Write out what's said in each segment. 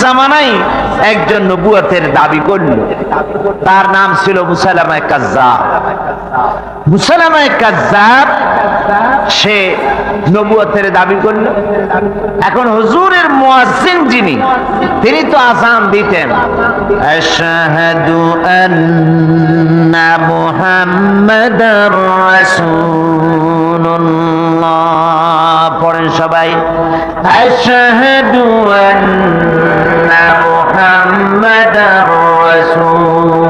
জামানাই একজন নবুয়তের দাবি করল। তার নাম ছিল মুসালামায় কাজ্জাব। কাজ্জাব, সে দাবি করল। এখন হুজুরের মুয়াজ্জিন যিনি, তিনি তো আজান দিতেন। আশহাদু আন্না মুহাম্মাদার রাসূলুল্লাহ। পড়েন সবাই, আশহাদু আন্না মুহাম্মাদার রাসূলুল্লাহ।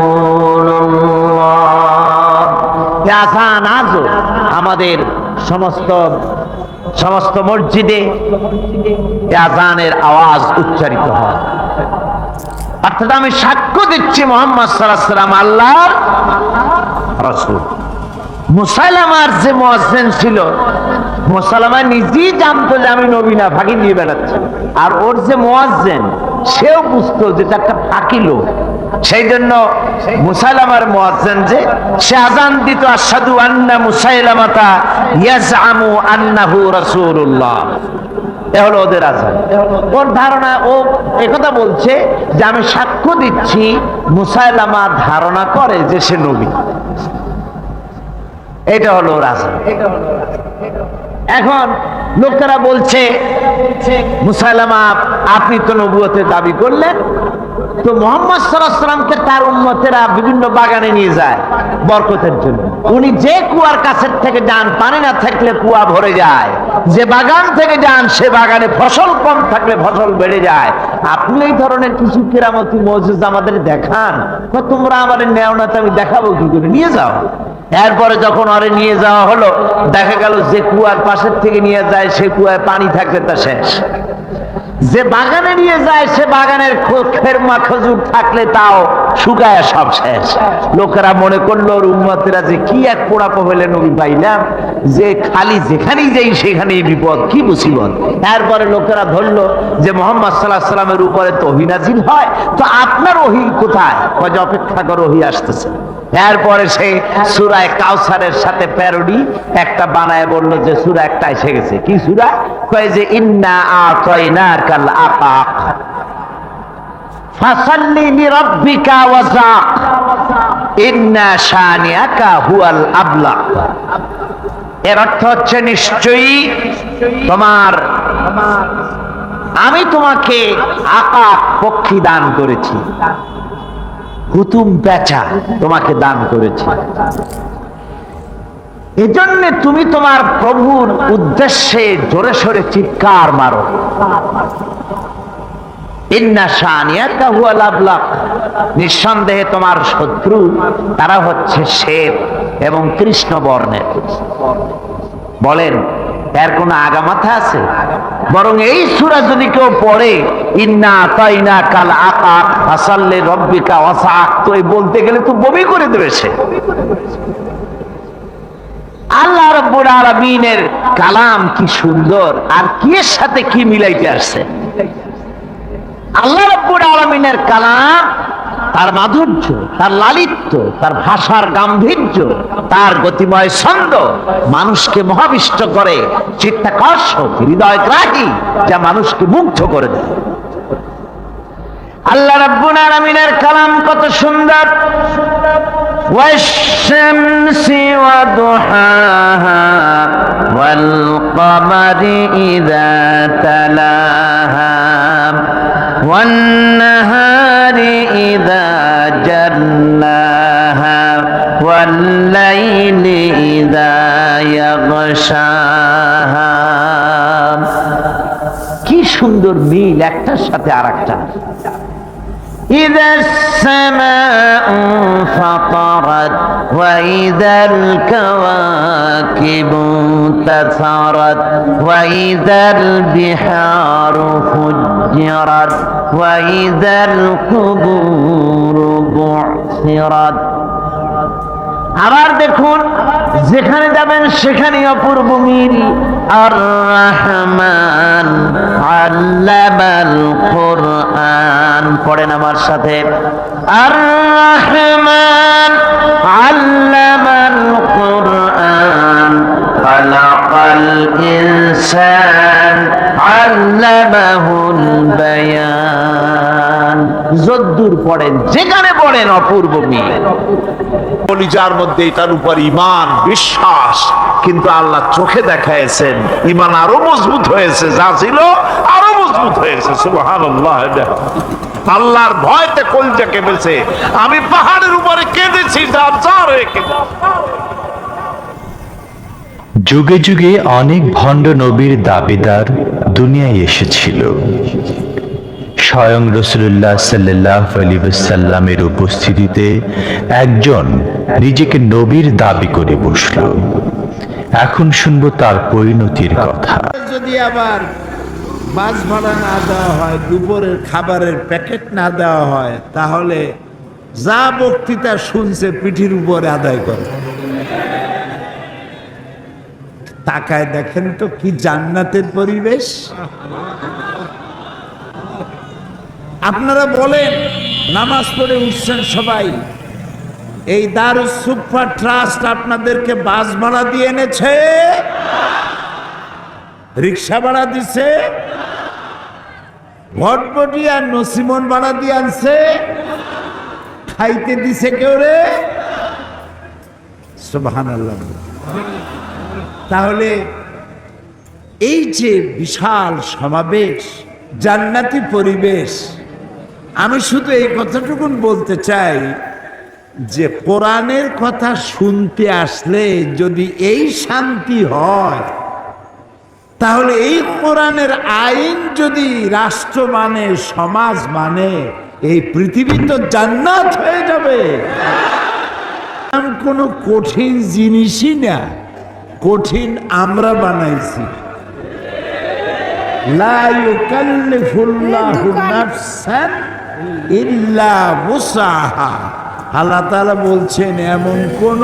আমাদের সমস্ত সমস্ত মসজিদে আজানের আওয়াজ উচ্চারিত হয়। অর্থাৎ আমি সাক্ষ্য দিচ্ছি মোহাম্মদ সাল্লাম আল্লাহর রসুল। মুসাইলামার যে মোয়াজ্জেন ছিল মুসালামা নিজেই জানতো যে আমি নবী না ফাঁকি দিয়ে বেড়াচ্ছি। আর ওর যে মোয়াজ্জেন, সেও বুঝতো যেটা একটা ফাঁকি লোক। সেই জন্য মুসাইলামার মোয়াজ্জেন যে, সে আজান দিত আসাদু আন্না মুসাইলামাতা ইয়াজআমু আন্নাহু রাসূলুল্লাহ। এ হলো ওর ধারণা, ও একথা বলছে যে আমি সাক্ষ্য দিচ্ছি, মুসাইলামা ধারণা করে যে সে নবী। এটা হলো রাজা এখন লোকেরা বলছে, মুসাইলামা, আপনি তো নবুয়তের দাবি করলেন। তো মোহাম্মদ সাল্লামকে তার উন্মতেরা বিভিন্ন বাগানে নিয়ে যায় বরকতের জন্য। উনি যে কুয়ার কাছের থেকে যান পানি না থাকলে কুয়া ভরে যায়। যে বাগান থেকে যান সে বাগানে ফসল কম থাকলে ফসল বেড়ে যায়। আপনি এই ধরনের কিছু কেরামতি মজুজ আমাদের দেখান। তোমরা আমাদের নেও না তো আমি দেখাবো কি করে? নিয়ে যাও। এরপরে যখন আরে নিয়ে যাওয়া হলো, দেখা গেল যে কুয়ার পাশের থেকে নিয়ে যায়, সে কুয়ায় পানি থাকলে তা শেষ। যে বাগানে নিয়ে যায়, সে বাগানের খেরমা খেজুর থাকলে তাও শুকায় সব শেষ। লোকেরা মনে করল, ওর উন্মতেরা যে কি এক পোড়া হইলে নবী পাইলাম, যে খালি যেখানেই যাই, সেখানেই বিপদ, কি মুসিবত? তারপরে লোকেরা ধরলো যে মোহাম্মদ সাল্লাহ সাল্লামের উপরে তো অহিনাজিল হয়। তো আপনার ওহি কোথায়? অপেক্ষা করো, ওহি আসতেছে। এরপরে সে সুরায় কাউসারের সাথে প্যারোডি একটা বানায় বলল যে সুরা একটা এসে গেছে। কি সুরা কয় যে, ইন্না আতয়না কাল আকাক ফাসাল্লি লিরাব্বিকা ইন্না শানিয়াকা হুয়াল আবলাক। এর অর্থ হচ্ছে, নিশ্চয়ই তোমার, আমি তোমাকে আকাক পক্ষী দান করেছি। হুতুম পেঁচা তোমাকে দান করেছি। এজন্য তুমি তোমার প্রভুর উদ্দেশ্যে জোরে সোরে চিৎকার মারো। নিঃসন্দেহে তোমার শত্রু তারা হচ্ছে শ্বেত এবং কৃষ্ণ বর্ণের বলেন এর কোন আগামাথা আছে? বরং এই সুরা যদি কেউ পড়ে, ইন্না তাইনা কাল আকাক ফাসাল্লে রব্বিকা ওয়াসাক তো এই বলতে গেলে তো বমি করে দেবে সে। আল্লাহ রব্বুল আলামিনের কালাম কি সুন্দর, আর কি এর সাথে কি মিলাইতে আসছে? আল্লাহ রব্বুল আলামিনের কালাম তার মাধুর্য, তার লালিত্য, তার ভাষার গাম্ভীর্য, তার গতিময় ছন্দ মানুষকে মহাবিষ্ট করে, চিত্তাকর্ষক, হৃদয়গ্রাহী, যা মানুষকে মুগ্ধ করে দেয়। আল্লাহ কালাম কত সুন্দর। والليل إذا يغشاها কি সুন্দর মিল একটার সাথে আর একটা إذا السماء فطرت وإذا الكواكب انتثرت وإذا البحار فجرت وإذا القبور بعثرت আবার দেখুন, যেখানে যাবেন সেখানে অপূর্ব মিল আর রহমান আল্লামাল কোরআন। পড়েন আমার সাথে। আর রহমান আল্লামাল কোরআন। খালাকাল ইনসান আল্লামাহুল বায়ান। যদ্দূর পড়েন যেখানে পড়েন অপূর্ব মিল। কলিজার মধ্যে এটার উপর ইমান বিশ্বাস। কিন্তু আল্লাহ চোখে দেখাইছেন ইমান আরও মজবুত হয়েছে যা ছিল আরও মজবুত হয়েছে সুবহানাল্লাহ। আল্লাহর ভয়তে কলজা কেঁদেছে আমি পাহাড়ের উপরে কেঁদেছি যার যার হয়ে কেঁদেছি যুগে যুগে অনেক ভণ্ড নবীর দাবিদার দুনিয়ায় এসেছিল। স্বয়ং রসুল্লাহ সাল্লাহ আলী সাল্লামের উপস্থিতিতে একজন নিজেকে নবীর দাবি করে বসল। এখন শুনব তার পরিণতির কথা। যদি আবার বাস ভাড়া না দেওয়া হয়, দুপুরের খাবারের প্যাকেট না দেওয়া হয়, তাহলে যা বক্তৃতা শুনছে পিঠির উপরে আদায় করে। তাকায় দেখেন তো কি জান্নাতের পরিবেশ। আপনারা বলেন, নামাজ পড়ে উঠছেন সবাই। এই দারুস সুপার ট্রাস্ট আপনাদেরকে বাস ভাড়া দিয়ে এনেছে? রিক্সা ভাড়া দিছে? ভটভটি আর নসিমন ভাড়া দিয়ে আনছে? খাইতে দিছে কেউ রে? তাহলে এই যে বিশাল সমাবেশ, জান্নাতি পরিবেশ আমি শুধু এই কথাটুকুন বলতে চাই যে কোরআনের কথা শুনতে আসলে যদি এই শান্তি হয় তাহলে এই কোরআনের আইন যদি রাষ্ট্র মানে সমাজ মানে এই পৃথিবী তো জান্নাত হয়ে যাবে। কোনো কঠিন জিনিসই না কঠিন আমরা বানাইছি। লা ইউকাল্লিফুল্লাহু নাফসান ইল্লা উসাহা আল্লাহ তাআলা বলছেন, এমন কোন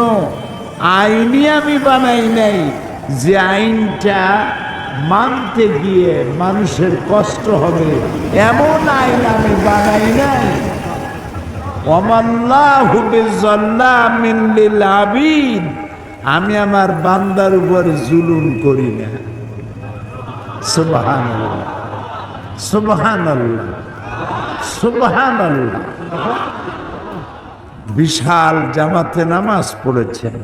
আইনই আমি বানাই নাই যে আইনটা মানতে গিয়ে মানুষের কষ্ট হবে। এমন আইন আমি বানাই নাই। আমি আমার বান্দার উপর জুলুম করি না। সুবহানাল্লাহ। সুবহানাল্লাহ। বিশাল জামাতে নামাজ পড়েছেন।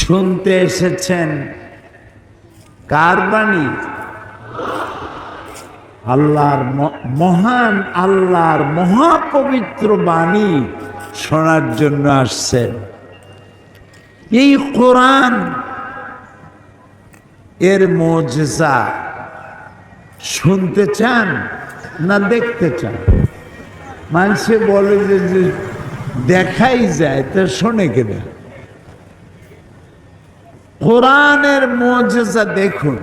শুনতে এসেছেন কার বাণী? আল্লাহর মহান আল্লাহর মহাপবিত্র বাণী শোনার জন্য আসছেন। এই কোরআন এর মজা শুনতে চান? না, দেখতে চান মানুষে বলে যে দেখাই যায়, তা শোনে কেনা। কোরআনের মজা দেখুন।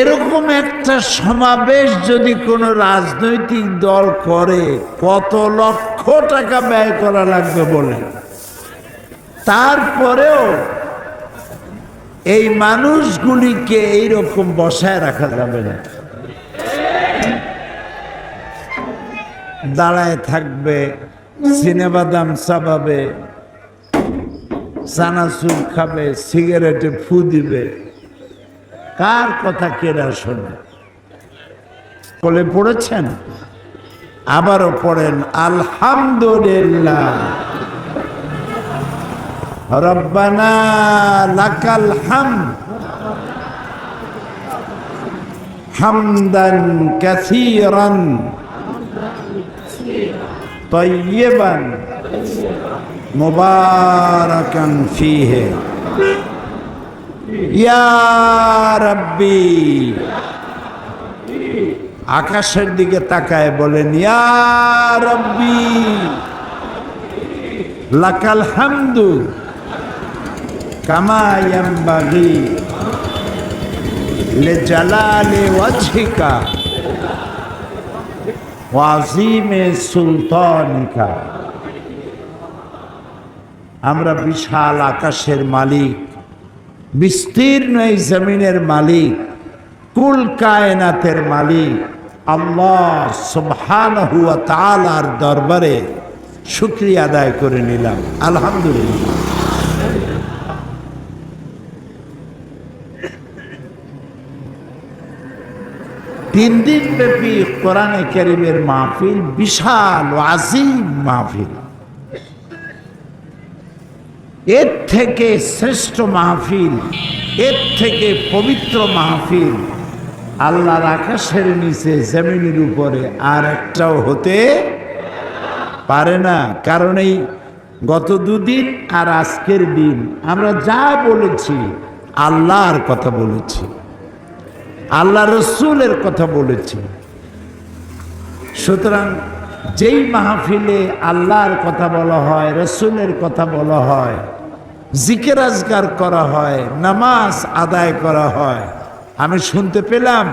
এরকম একটা সমাবেশ যদি কোনো রাজনৈতিক দল করে, কত লক্ষ টাকা ব্যয় করা লাগবে বলে। তারপরেও এই মানুষগুলিকে এইরকম বসায় রাখা যাবে না। দাঁড়ায় থাকবে, সিনেবাদাম চাবাবে চানাচুর খাবে, সিগারেটে ফু দিবে। কার কথা কেরা শোনে? বলে পড়েছেন? আবারও পড়েন, আলহামদুলিল্লাহ। রব্বানা লাকাল হাম। হামদান কাসীরান। তৈবান আকাশের দিকে তাকায় বলেন ইয়া লাকাল হামদু কামা ইয়ামবাগি লে জালালে ওয়াজহিকা। ওয়াজিমে সুলতানিকা। আমরা বিশাল আকাশের মালিক, বিস্তীর্ণ এই জমিনের মালিক, কুল কায়নাতের মালিক, আল্লাহ সুবহানাহু ওয়া তাআলার দরবারে শুকরিয়া আদায় করে নিলাম। আলহামদুলিল্লাহ। তিন দিন ব্যাপী কোরআনে কারিমের মাহফিল, বিশাল আজিম মাহফিল। এর থেকে শ্রেষ্ঠ মাহফিল, এর থেকে পবিত্র মাহফিল আল্লাহর আকাশের নিচে জমিনের উপরে আর একটাও হতে পারে না। কারণ এই গত দুদিন আর আজকের দিন আমরা যা বলেছি, আল্লাহর কথা বলেছি। আল্লাহ রসুলের কথা বলেছি। সুতরাং যেই মাহফিলে আল্লাহর কথা বলা হয়, রসুলের কথা বলা হয়, জিকের আজগার করা হয়, নামাজ আদায় করা হয়, আমি শুনতে পেলাম,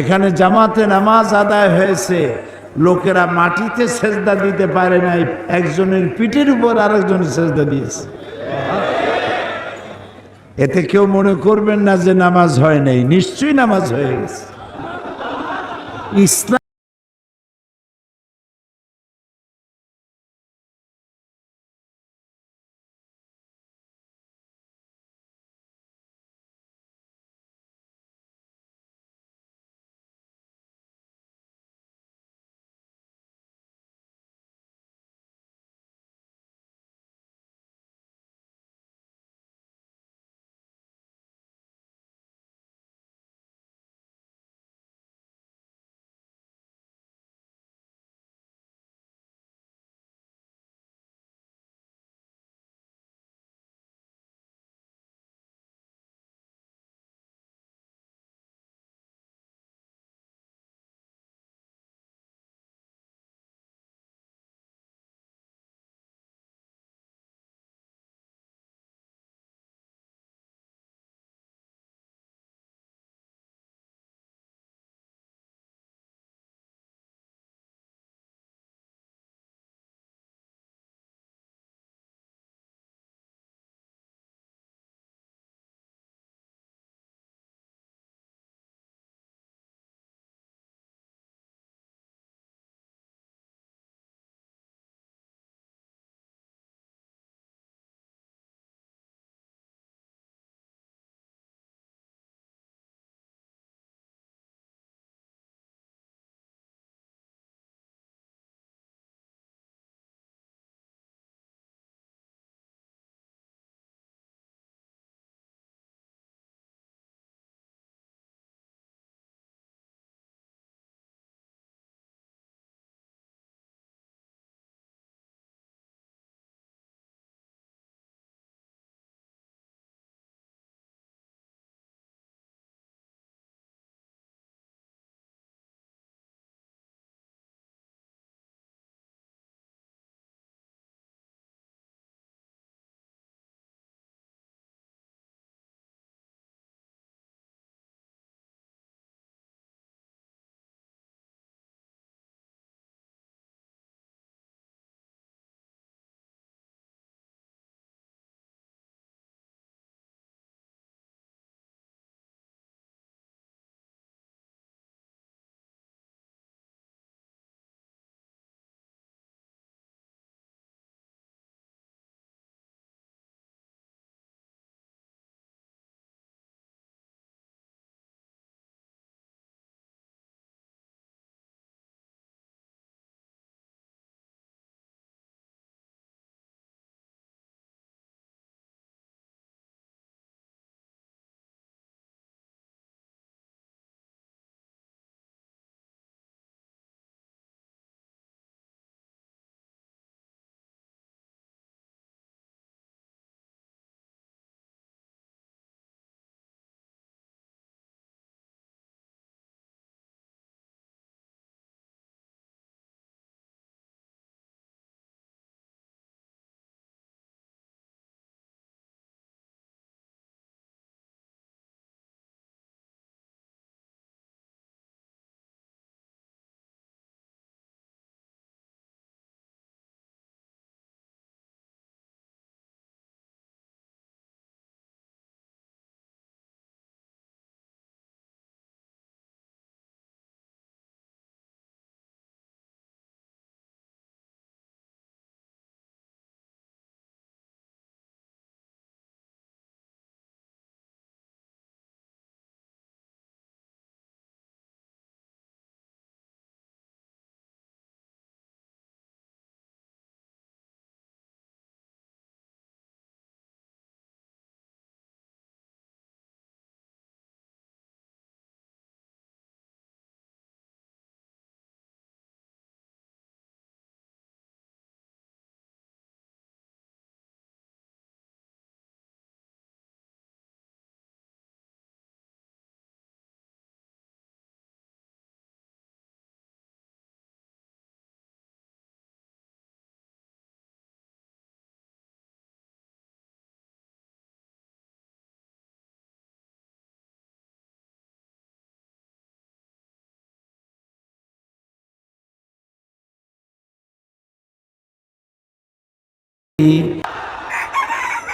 এখানে জামাতে নামাজ আদায় হয়েছে, লোকেরা মাটিতে সেজদা দিতে পারে নাই, একজনের পিঠের উপর আরেকজন সেজদা দিয়েছে। এতে কেউ মনে করবেন না যে নামাজ হয় নাই। নিশ্চয়ই নামাজ হয়ে গেছে। ইসলাম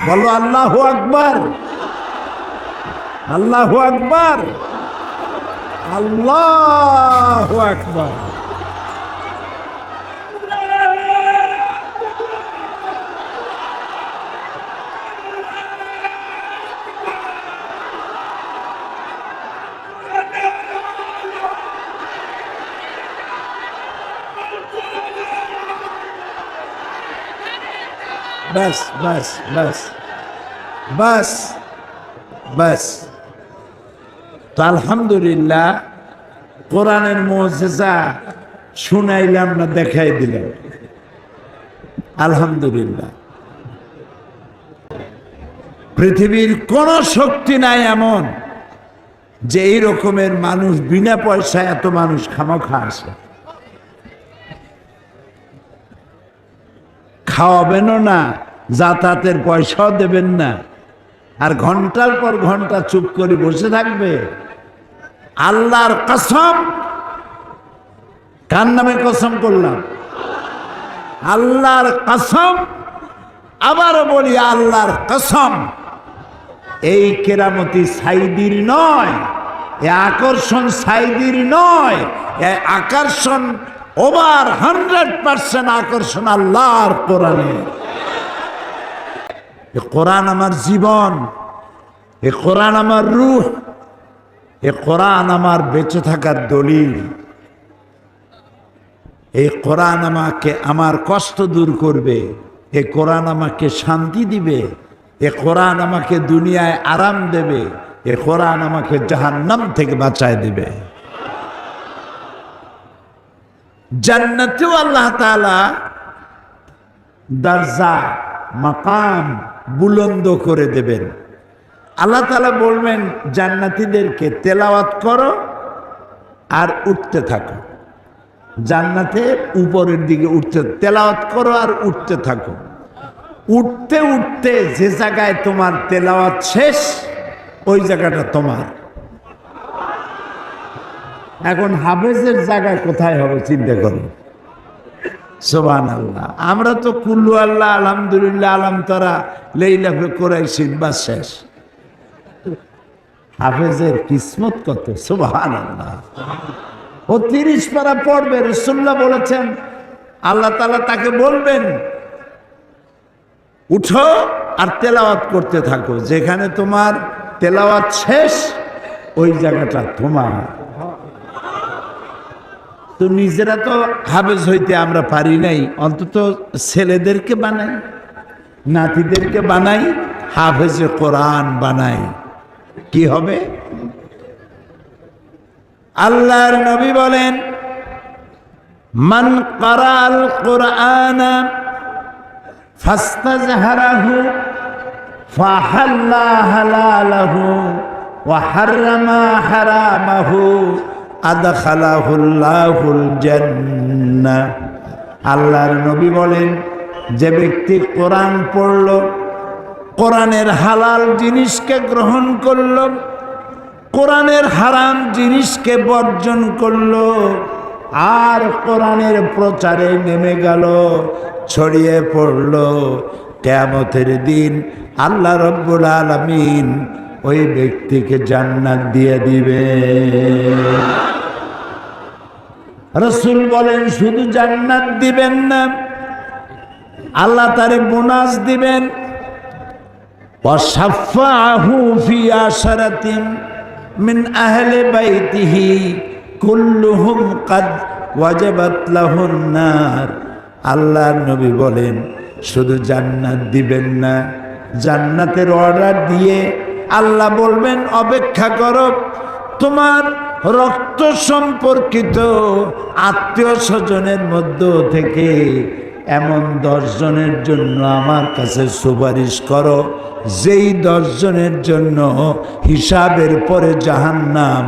বলো আল্লাহ আকবার। আল্লাহ আকবার। আল্লাহ আকবার। বাস বাস বাস বাস বাস। তো আলহামদুলিল্লাহ, কোরআনের মজেজা শুনাইলাম না দেখাই দিলাম। আলহামদুলিল্লাহ। পৃথিবীর কোন শক্তি নাই এমন যে এই রকমের মানুষ বিনা পয়সায় এত মানুষ খামোখা আসে খাওয়াবেনও না, যাতায়াতের পয়সাও দেবেন না। আর ঘণ্টার পর ঘণ্টা চুপ করে বসে থাকবে। আল্লাহর কসম, কার নামে কসম করলাম? আল্লাহর কসম, আবার বলি আল্লাহর কসম। এই কেরামতি সাইদির নয় এ আকর্ষণ সাইদির নয় এ আকর্ষণ ওভার হান্ড্রেড পার্সেন্ট আকর্ষণ আল্লাহর কোরআনে। এ কোরআন আমার জীবন, এ কোরআন আমার রূহ, এ কোরআন আমার বেঁচে থাকার দলিল। এই কোরআন আমাকে, আমার কষ্ট দূর করবে, এ কোরআন আমাকে শান্তি দিবে, এ কোরআন আমাকে দুনিয়ায় আরাম দেবে, এ কোরআন আমাকে জাহান্নাম থেকে বাঁচায় দেবে। জান্নাতেও আল্লাহ তাআলা দরজা, মাকাম বুলন্দ করে দেবেন। আল্লাহ তাআলা বলবেন, জান্নাতীদেরকে তেলাওয়াত করো আর উঠতে থাকো। জান্নাতে উপরের দিকে উঠতে, তেলাওয়াত করো আর উঠতে থাকো। উঠতে উঠতে যে জায়গায় তোমার তেলাওয়াত শেষ, ওই জায়গাটা তোমার। এখন হাফেজের জায়গা কোথায় হবে চিন্তা করো সোবান আল্লাহ আমরা তো কুল্লু আল্লাহ, আলহামদুলিল্লাহ, আলম তারা লেইলাফে করাইছি বা শেষ। হাফেজের কিসমত কত? সোবান আল্লাহ ও তিরিশ পারা পড়বে রসুল্লাহ বলেছেন, আল্লাহ তালা তাকে বলবেন, উঠো আর তেলাওয়াত করতে থাকো। যেখানে তোমার তেলাওয়াত শেষ, ওই জায়গাটা তোমার। তো নিজেরা তো হাফেজ হইতে আমরা পারি নাই, অন্তত ছেলেদেরকে বানাই, নাতিদেরকে বানাই, হাফেজে কোরআন বানাই। কি হবে? আল্লাহর নবী বলেন, মান কারাল কোরআন ফাস্তাজহারাহু ফাহাল্লা হালালাহু হারামাহু। আদখালাহুল্লাহুল আল্লাহর নবী বলেন, যে ব্যক্তি কোরআন পড়ল, কোরআনের হালাল জিনিসকে গ্রহণ করল, কোরআনের হারাম জিনিসকে বর্জন করল, আর কোরআনের প্রচারে নেমে গেল, ছড়িয়ে পড়ল। কেয়ামতের দিন আল্লাহ রব্বুল আলমিন ওই ব্যক্তিকে জান্নাত দিয়ে দিবে রসুল বলেন, শুধু জান্নাত দিবেন না, আল্লাহ তারে বোনাস দিবেন। মিন আহলে বাইতিহি কুল্লুহুম কাদ নার। আল্লাহর নবী বলেন, শুধু জান্নাত দিবেন না, জান্নাতের অর্ডার দিয়ে আল্লাহ বলবেন, অপেক্ষা করো, তোমার রক্ত সম্পর্কিত আত্মীয় স্বজনের মধ্য থেকে এমন দশজনের জন্য আমার কাছে সুপারিশ করো। যেই দশজনের জন্য হিসাবের পরে জাহান্নাম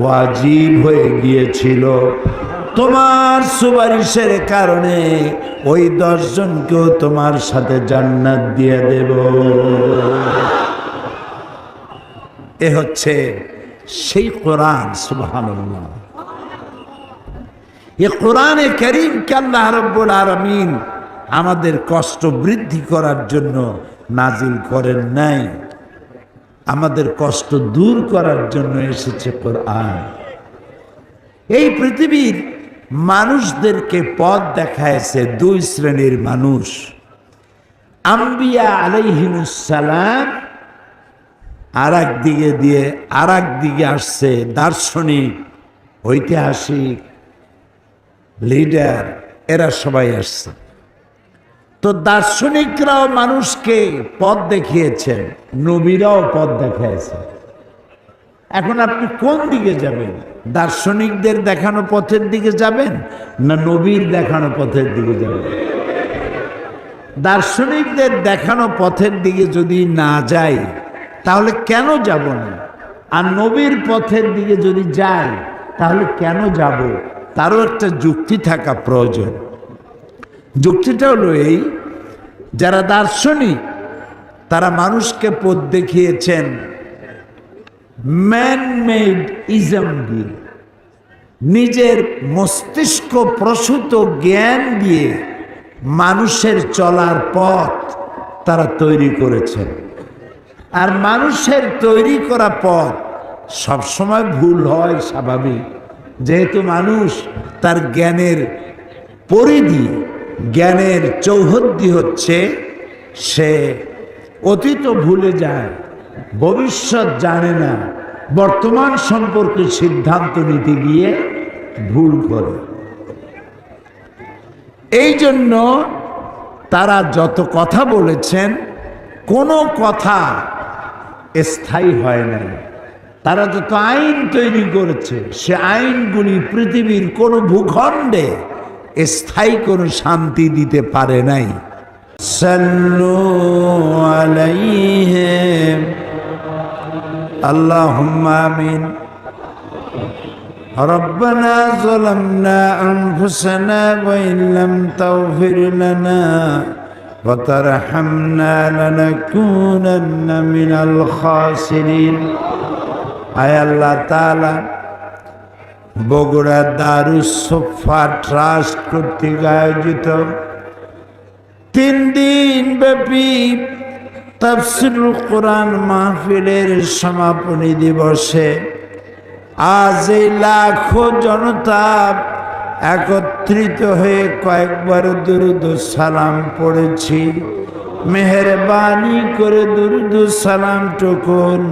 ওয়াজিব হয়ে গিয়েছিল, তোমার সুপারিশের কারণে ওই দশজনকেও তোমার সাথে জান্নাত দিয়ে দেব। এ হচ্ছে সেই কোরআন, সুবহানাল্লাহ। এ কোরআনে করিম কে আল্লাহ রব্বুল আলমিন আমাদের কষ্ট বৃদ্ধি করার জন্য নাজিল করেন নাই? আমাদের কষ্ট দূর করার জন্য এসেছে কোরআন। এই পৃথিবীর মানুষদেরকে পথ দেখায়ছে দুই শ্রেণির মানুষ। আম্বিয়া আলাইহিমুসালাম আর দিকে দিয়ে আর দিকে আসছে দার্শনিক, ঐতিহাসিক, লিডার, এরা সবাই আসছে। তো দার্শনিকরাও মানুষকে পথ দেখিয়েছেন, নবীরাও পথ দেখাইছে এখন আপনি কোন দিকে যাবেন? দার্শনিকদের দেখানো পথের দিকে যাবেন না নবীর দেখানো পথের দিকে যাবেন? দার্শনিকদের দেখানো পথের দিকে যদি না যাই তাহলে কেন যাব না? আর নবীর পথের দিকে যদি যাই, তাহলে কেন যাব? তারও একটা যুক্তি থাকা প্রয়োজন। যুক্তিটা হলো এই, যারা দার্শনিক, তারা মানুষকে পথ দেখিয়েছেন ম্যান মেড ইজম দিয়ে। নিজের মস্তিষ্ক প্রসূত জ্ঞান দিয়ে মানুষের চলার পথ তারা তৈরি করেছেন। আর মানুষের তৈরি করা পথ সবসময় ভুল হয় স্বাভাবিক। যেহেতু মানুষ তার জ্ঞানের পরিধি, জ্ঞানের চৌহদ্দি হচ্ছে, সে অতীত ভুলে যায়, ভবিষ্যৎ জানে না, বর্তমান সম্পর্কে সিদ্ধান্ত নিতে গিয়ে ভুল করে। এই জন্য তারা যত কথা বলেছেন, কোনো কথা স্থায়ী হয় নাই তারা যত আইন তৈরি করেছে সে আইনগুলি পৃথিবীর কোনো ভূখণ্ডে স্থায়ী কোনো শান্তি দিতে পারে নাই সাল্লু আলাইহিম আল্লাহুম্মা আমিন ربنا ظلمنا أنفسنا وإن لم تغفر لنا وترحمنا لنكونن من الخاسرين আয় আল্লাহ তাআলা বগুড়া দারুসোফা ট্রাস্ট কর্তৃক আয়োজিত তিন দিন ব্যাপী তাফসিরুল কোরআন মাহফিলের সমাপনী দিবসে আজ এই লাখো জনতা একত্রিত হয়ে কয়েকবার দুরুদ সালাম পড়েছি। মেহরবানি করে দুরুদ সালাম টুকুন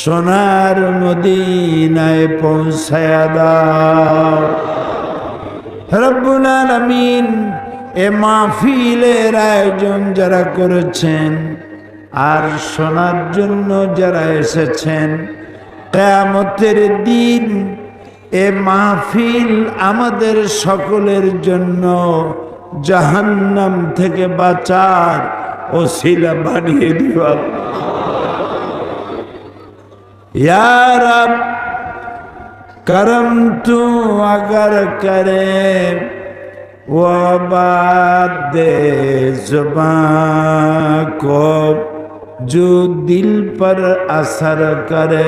সোনার মদিনায় পৌঁছায়া দাও। রব্বুল এ মাহফিলের আয়োজন যারা করেছেন আর শোনার জন্য যারা এসেছেন, কেয়ামতের দিন এ মাহফিল আমাদের সকলের জন্য জাহান্নাম থেকে বাঁচার ওসিলা বানিয়ে দিবা यार करम तू अगर करे वो बात दे जुबान को जो दिल पर असर करे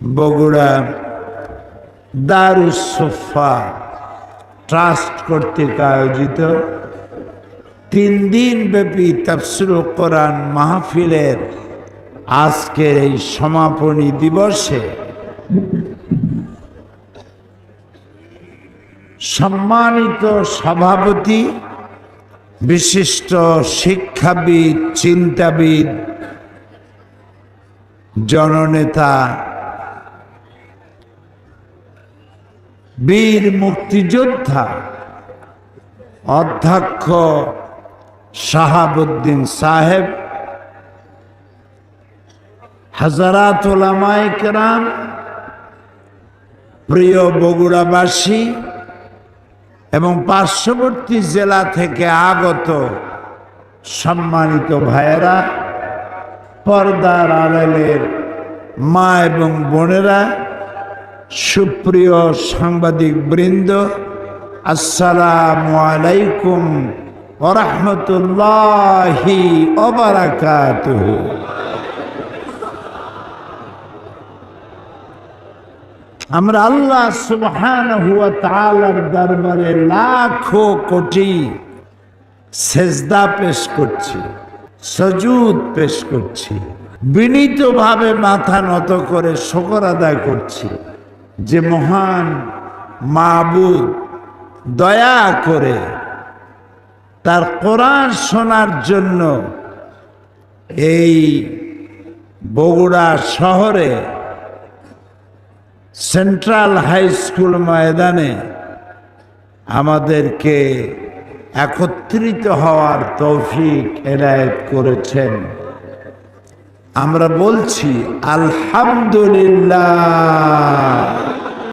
বগুড়া দারুসোফা ট্রাস্ট কর্তৃক আয়োজিত তিন দিন ব্যাপী তাফসির কোরআন মাহফিলের আজকের এই সমাপনী দিবসে সম্মানিত সভাপতি, বিশিষ্ট শিক্ষাবিদ, চিন্তাবিদ, জননেতা বীর মুক্তিযোদ্ধা অধ্যক্ষ শাহাবুদ্দিন সাহেব হাজারাত ওলামায়ে প্রিয় বগুড়াবাসী এবং পার্শ্ববর্তী জেলা থেকে আগত সম্মানিত ভাইয়েরা, পর্দার আড়ালের মা এবং বোনেরা সুপ্রিয় সাংবাদিক বৃন্দ আসসালামু আলাইকুম ওরহমতুল্লাহি ওবারাকাতুহু। আমরা আল্লাহ সুবহানাহু হুয়া তালার দরবারে লাখো কোটি সেজদা পেশ করছি, সজুদ পেশ করছি, বিনীতভাবে মাথা নত করে শকর আদায় করছি। যে মহান মাবুদ দয়া করে তার কোরআন শোনার জন্য এই বগুড়া শহরে সেন্ট্রাল হাই স্কুল ময়দানে আমাদেরকে একত্রিত হওয়ার তৌফিক এনায়েত করেছেন। আমরা বলছি আলহামদুলিল্লাহ।